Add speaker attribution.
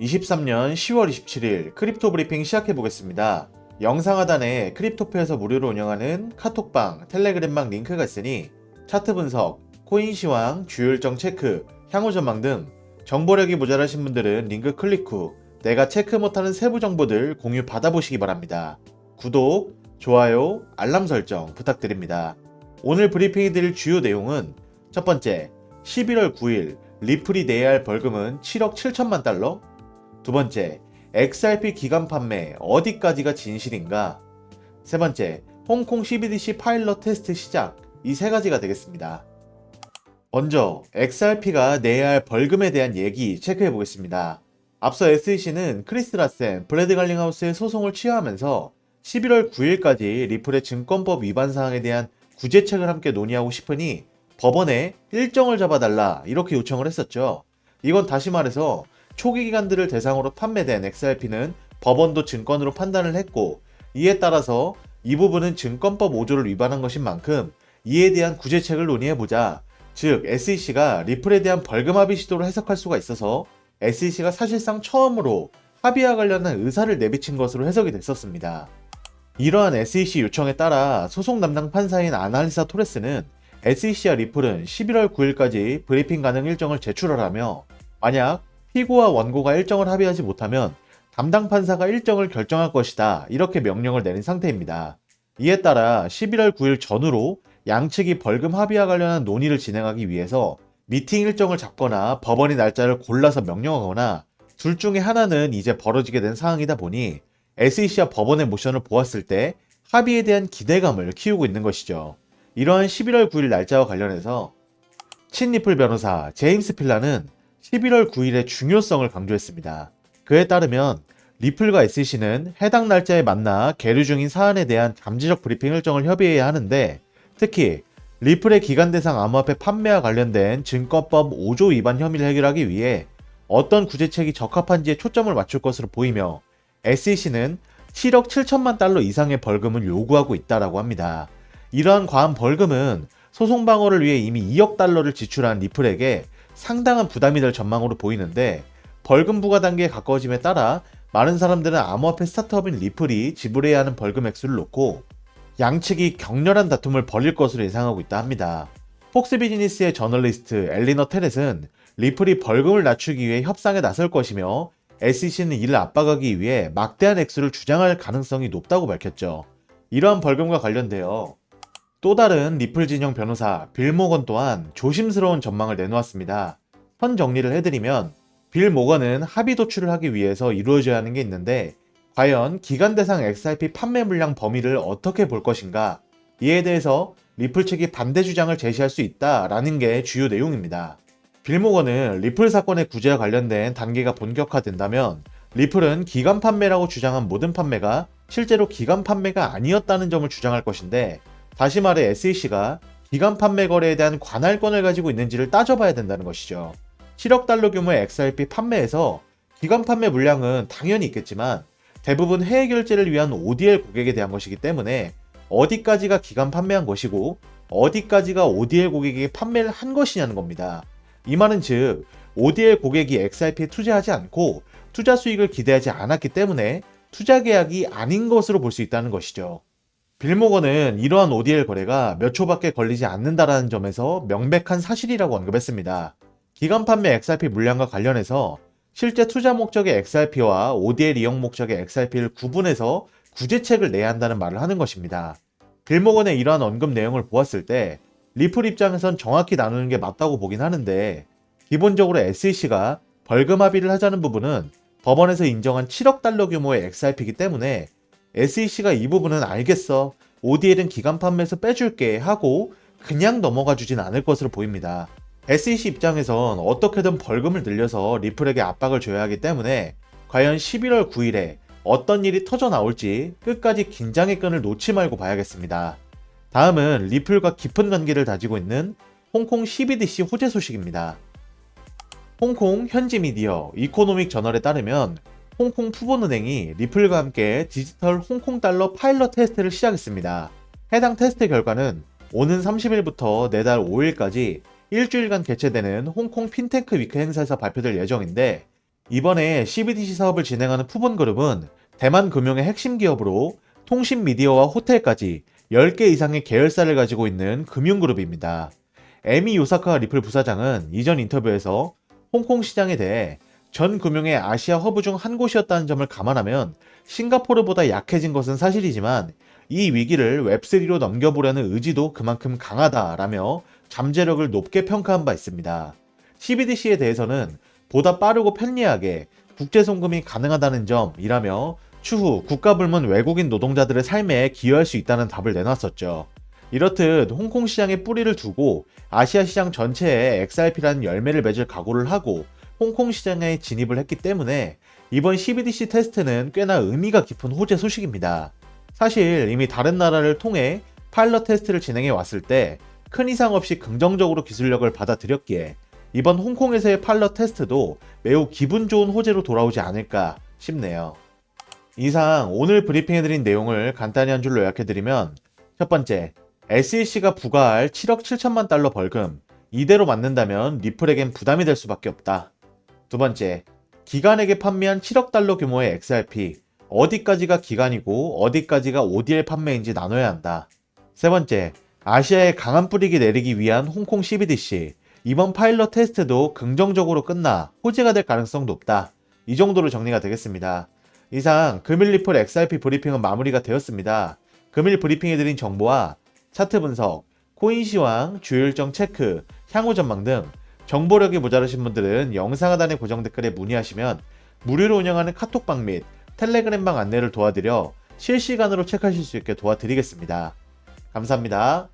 Speaker 1: 23년 10월 27일 크립토 브리핑 시작해 보겠습니다. 영상 하단에 크립토프에서 무료로 운영하는 카톡방, 텔레그램방 링크가 있으니 차트 분석, 코인 시황, 주요 일정 체크, 향후 전망 등 정보력이 모자라신 분들은 링크 클릭 후 내가 체크 못하는 세부 정보들 공유 받아보시기 바랍니다. 구독, 좋아요, 알람 설정 부탁드립니다. 오늘 브리핑이 드릴 주요 내용은 첫 번째, 11월 9일 리플이 내야 할 벌금은 7억 7천만 달러? 두 번째, XRP 기간 판매 어디까지가 진실인가? 세 번째, 홍콩 CBDC 파일럿 테스트 시작. 이 세 가지가 되겠습니다. 먼저 XRP가 내야 할 벌금에 대한 얘기 체크해 보겠습니다. 앞서 SEC는 크리스 라센, 브래드 갈링하우스의 소송을 취하하면서 11월 9일까지 리플의 증권법 위반 사항에 대한 구제책을 함께 논의하고 싶으니 법원에 일정을 잡아달라 이렇게 요청을 했었죠. 이건 다시 말해서 초기 기관들을 대상으로 판매된 XRP는 법원도 증권으로 판단을 했고 이에 따라서 이 부분은 증권법 5조를 위반한 것인 만큼 이에 대한 구제책을 논의해보자. 즉 SEC가 리플에 대한 벌금 합의 시도를 해석할 수가 있어서 SEC가 사실상 처음으로 합의와 관련한 의사를 내비친 것으로 해석이 됐었습니다. 이러한 SEC 요청에 따라 소송 담당 판사인 아날리사 토레스는 SEC와 리플은 11월 9일까지 브리핑 가능 일정을 제출하라며 만약 피고와 원고가 일정을 합의하지 못하면 담당 판사가 일정을 결정할 것이다 이렇게 명령을 내린 상태입니다. 이에 따라 11월 9일 전후로 양측이 벌금 합의와 관련한 논의를 진행하기 위해서 미팅 일정을 잡거나 법원이 날짜를 골라서 명령하거나 둘 중에 하나는 이제 벌어지게 된 상황이다 보니 SEC와 법원의 모션을 보았을 때 합의에 대한 기대감을 키우고 있는 것이죠. 이러한 11월 9일 날짜와 관련해서 친리플 변호사 제임스 필라는 11월 9일의 중요성을 강조했습니다. 그에 따르면 리플과 SEC는 해당 날짜에 만나 계류 중인 사안에 대한 잠재적 브리핑 일정을 협의해야 하는데 특히 리플의 기간 대상 암호화폐 판매와 관련된 증권법 5조 위반 혐의를 해결하기 위해 어떤 구제책이 적합한지에 초점을 맞출 것으로 보이며 SEC는 7억 7천만 달러 이상의 벌금을 요구하고 있다라고 합니다. 이러한 과한 벌금은 소송 방어를 위해 이미 2억 달러를 지출한 리플에게 상당한 부담이 될 전망으로 보이는데 벌금 부과 단계에 가까워짐에 따라 많은 사람들은 암호화폐 스타트업인 리플이 지불해야 하는 벌금 액수를 놓고 양측이 격렬한 다툼을 벌일 것으로 예상하고 있다 합니다. 폭스 비즈니스의 저널리스트 엘리너 테렛은 리플이 벌금을 낮추기 위해 협상에 나설 것이며 SEC는 이를 압박하기 위해 막대한 액수를 주장할 가능성이 높다고 밝혔죠. 이러한 벌금과 관련되어 또 다른 리플 진영 변호사 빌 모건 또한 조심스러운 전망을 내놓았습니다. 선 정리를 해드리면 빌 모건은 합의 도출을 하기 위해서 이루어져야 하는 게 있는데 과연 기간 대상 XRP 판매 물량 범위를 어떻게 볼 것인가 이에 대해서 리플 측이 반대 주장을 제시할 수 있다라는 게 주요 내용입니다. 빌 모건은 리플 사건의 구제와 관련된 단계가 본격화된다면 리플은 기간 판매라고 주장한 모든 판매가 실제로 기간 판매가 아니었다는 점을 주장할 것인데 다시 말해 SEC가 기간 판매 거래에 대한 관할권을 가지고 있는지를 따져봐야 된다는 것이죠. 7억 달러 규모의 XRP 판매에서 기간 판매 물량은 당연히 있겠지만 대부분 해외 결제를 위한 ODL 고객에 대한 것이기 때문에 어디까지가 기간 판매한 것이고 어디까지가 ODL 고객에게 판매를 한 것이냐는 겁니다. 이 말은 즉 ODL 고객이 XRP에 투자하지 않고 투자 수익을 기대하지 않았기 때문에 투자 계약이 아닌 것으로 볼 수 있다는 것이죠. 빌모건은 이러한 ODL 거래가 몇 초밖에 걸리지 않는다라는 점에서 명백한 사실이라고 언급했습니다. 기간 판매 XRP 물량과 관련해서 실제 투자 목적의 XRP와 ODL 이용 목적의 XRP를 구분해서 구제책을 내야 한다는 말을 하는 것입니다. 빌모건의 이러한 언급 내용을 보았을 때 리플 입장에선 정확히 나누는 게 맞다고 보긴 하는데 기본적으로 SEC가 벌금 합의를 하자는 부분은 법원에서 인정한 7억 달러 규모의 XRP이기 때문에 SEC가 이 부분은 알겠어. ODL은 기간 판매에서 빼줄게 하고 그냥 넘어가 주진 않을 것으로 보입니다. SEC 입장에선 어떻게든 벌금을 늘려서 리플에게 압박을 줘야 하기 때문에 과연 11월 9일에 어떤 일이 터져 나올지 끝까지 긴장의 끈을 놓지 말고 봐야겠습니다. 다음은 리플과 깊은 관계를 다지고 있는 홍콩 CBDC 호재 소식입니다. 홍콩 현지 미디어 이코노믹 저널에 따르면 홍콩 푸본은행이 리플과 함께 디지털 홍콩 달러 파일럿 테스트를 시작했습니다. 해당 테스트 결과는 오는 30일부터 내달 5일까지 일주일간 개최되는 홍콩 핀테크 위크 행사에서 발표될 예정인데 이번에 CBDC 사업을 진행하는 푸본그룹은 대만 금융의 핵심 기업으로 통신 미디어와 호텔까지 10개 이상의 계열사를 가지고 있는 금융그룹입니다. 에미 요사카 리플 부사장은 이전 인터뷰에서 홍콩 시장에 대해 전 금융의 아시아 허브 중 한 곳이었다는 점을 감안하면 싱가포르보다 약해진 것은 사실이지만 이 위기를 웹3로 넘겨보려는 의지도 그만큼 강하다라며 잠재력을 높게 평가한 바 있습니다. CBDC에 대해서는 보다 빠르고 편리하게 국제 송금이 가능하다는 점이라며 추후 국가불문 외국인 노동자들의 삶에 기여할 수 있다는 답을 내놨었죠. 이렇듯 홍콩 시장에 뿌리를 두고 아시아 시장 전체에 XRP라는 열매를 맺을 각오를 하고 홍콩 시장에 진입을 했기 때문에 이번 CBDC 테스트는 꽤나 의미가 깊은 호재 소식입니다. 사실 이미 다른 나라를 통해 파일럿 테스트를 진행해 왔을 때 큰 이상 없이 긍정적으로 기술력을 받아들였기에 이번 홍콩에서의 파일럿 테스트도 매우 기분 좋은 호재로 돌아오지 않을까 싶네요. 이상 오늘 브리핑해드린 내용을 간단히 한 줄로 요약해드리면 첫 번째, SEC가 부과할 7억 7천만 달러 벌금 이대로 맞는다면 리플에겐 부담이 될 수밖에 없다. 두 번째, 기관에게 판매한 7억 달러 규모의 XRP 어디까지가 기간이고 어디까지가 ODL 판매인지 나눠야 한다. 세 번째, 아시아에 강한 뿌리기 내리기 위한 홍콩 CBDC 이번 파일럿 테스트도 긍정적으로 끝나 호재가 될 가능성 높다. 이 정도로 정리가 되겠습니다. 이상 금일 리플 XRP 브리핑은 마무리가 되었습니다. 금일 브리핑해드린 정보와 차트 분석, 코인 시황, 주요 일정 체크, 향후 전망 등 정보력이 모자라신 분들은 영상 하단의 고정 댓글에 문의하시면 무료로 운영하는 카톡방 및 텔레그램방 안내를 도와드려 실시간으로 체크하실 수 있게 도와드리겠습니다. 감사합니다.